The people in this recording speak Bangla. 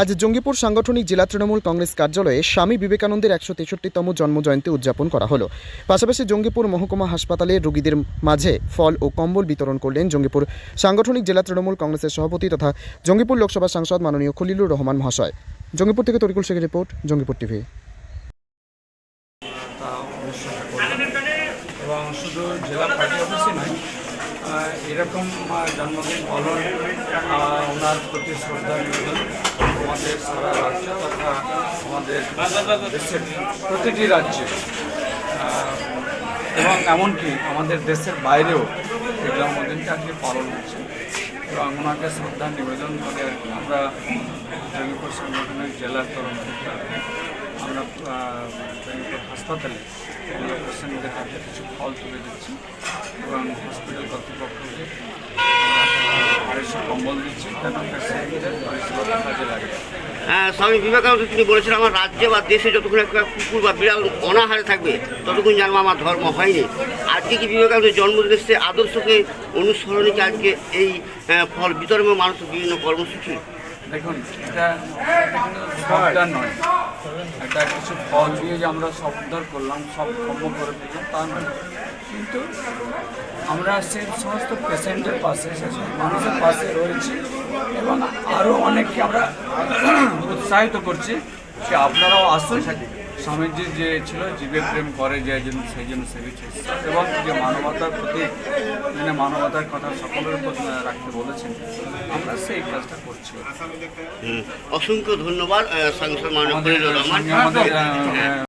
আজ জঙ্গিপুর সাংগঠনিক জেলা তৃণমূল কংগ্রেস কার্যালয়ে স্বামী বিবেকানন্দের একশো তেষট্টিতম জন্মজয়ন্তী উদযাপন করা হলো। পাশাপাশি জঙ্গিপুর মহকুমা হাসপাতালে রোগীদের মাঝে ফল ও কম্বল বিতরণ করলেন জঙ্গিপুর সাংগঠনিক জেলা তৃণমূল কংগ্রেসের সভাপতি তথা জঙ্গিপুর লোকসভা সাংসদ মাননীয় খলিলুর রহমান মহাশয়। জঙ্গিপুর থেকে তরিকুল শেখের রিপোর্ট, জঙ্গিপুর টিভি। এরকম জন্মদিন পালন ওনার প্রতি শ্রদ্ধা নিবেদন। আমাদের সারা রাজ্য তথা আমাদের দেশের প্রতিটি রাজ্যে এবং এমনকি আমাদের দেশের বাইরেও এই জন্মদিনটা আজকে পালন হচ্ছে। এবং ওনাকে শ্রদ্ধা নিবেদন করে আমরা জঙ্গিপুর সংগঠনের জেলার তরফ আমরা জঙ্গিপুর হাসপাতালে পেশেন্টদের হাতে কিছু ফল তুলে দিচ্ছি এবং হসপিটাল কর্তৃপক্ষকে হ্যাঁ, স্বামী বিবেকানন্দ তিনি বলেছিলেন আমার রাজ্যে বা দেশে যতক্ষণ একটা কুকুর বা বিড়াল অনাহারে থাকবে ততক্ষণ জানব আমার ধর্ম হয়নি। আজকে কি বিবেকানন্দের জন্মদিনের সে আদর্শকে অনুসরণে কি আজকে এই আহ, ফল বিতরণ এবং মানুষের বিভিন্ন কর্মসূচি? দেখুন এটা নয়। এটা কিছু ফল দিয়ে যে আমরা উদ্ধার করলাম সব কর্ম করে দিলাম তা নয়। কিন্তু আমরা সেই সমস্ত পেশেন্টের পাশে সব মানুষের পাশে রয়েছি এবং আরও অনেককে আমরা উৎসাহিত করছি যে আপনারাও আসুন। স্বামীজি যে ছিল জীবে প্রেম করে যে জন্য সেই জন্য সেবিছে এবং যে মানবতার প্রতি মানে মানবতার কথা সকলের উপর রাখতে বলেছেন আমরা সেই কাজটা করছি। অসংখ্য ধন্যবাদ আমাদের